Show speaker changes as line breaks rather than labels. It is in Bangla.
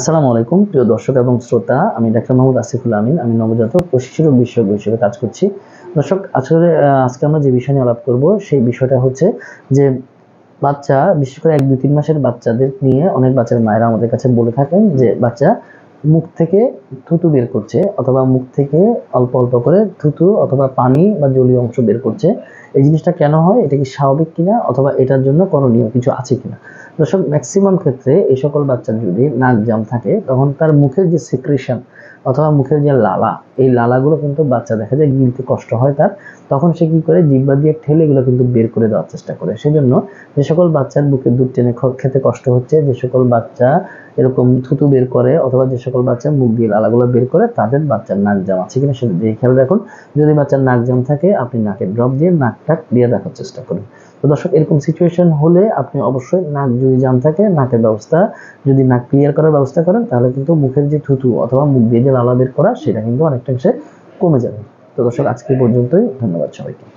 আসসালামু আলাইকুম, প্রিয় দর্শক এবং শ্রোতা। আমি ডাক্তার মোহাম্মদ আসিফুল আমিন। আমি নবজাতক ও শিশু রোগ বিষয়ক হিসেবে কাজ করছি। দর্শক আসলে আজকে আমরা যে বিষয় নিয়ে আলাপ করব, সেই বিষয়টা হচ্ছে যে বাচ্চা, বিশেষ করে এক দুই তিন মাসের বাচ্চাদের নিয়ে অনেক বাচ্চার মায়েরা আমাদের কাছে বলে থাকেন যে, বাচ্চা মুখ থেকে থুতু বের করছে অথবা মুখ থেকে অল্প অল্প করে থুতু অথবা পানি বা জলীয় অংশ বের করছে। এই জিনিসটা কেন হয়? এটা কি স্বাভাবিক কিনা? অথবা এটার জন্য করণীয় কিছু আছে কিনা? দর্শক ম্যাক্সিমাম ক্ষেত্রে এই সকল বাচ্চার যদি নাক জাম থাকে, তখন তার মুখের যে সিক্রেশন অথবা মুখের যে লালা, এই লালাগুলো কিন্তু বাচ্চা দেখা যায় গিলতে কষ্ট হয় তার, তখন সে কি করে জিব্বা দিয়ে ঠেলে এগুলো কিন্তু বের করে দেওয়ার চেষ্টা করে। সেজন্য যে সকল বাচ্চার বুকে দুধ টেনে খেতে কষ্ট হচ্ছে, যে সকল বাচ্চা এরকম থুতু বের করে অথবা যে সকল বাচ্চা মুখ দিয়ে লালাগুলো বের করে, তাদের বাচ্চার নাক জাম আছে কিনা সেটা দিয়ে খেয়াল রাখুন। যদি বাচ্চার নাক জাম থাকে, আপনি নাকে ড্রপ দিয়ে নাকটা ক্লিয়ার রাখার চেষ্টা করুন। তো দর্শক, এরকম সিচুয়েশন হলে আপনি অবশ্যই নাক যদি জাম থাকে, নাকের ব্যবস্থা, যদি নাক ক্লিয়ার করার ব্যবস্থা করেন, তাহলে কিন্তু মুখের যে থুতু অথবা মুখ দিয়ে যে লালা বের করা সেটা কিন্তু অনেকটাংশে কমে যাবে। তো দর্শক আজকে পর্যন্তই। ধন্যবাদ সবাইকে।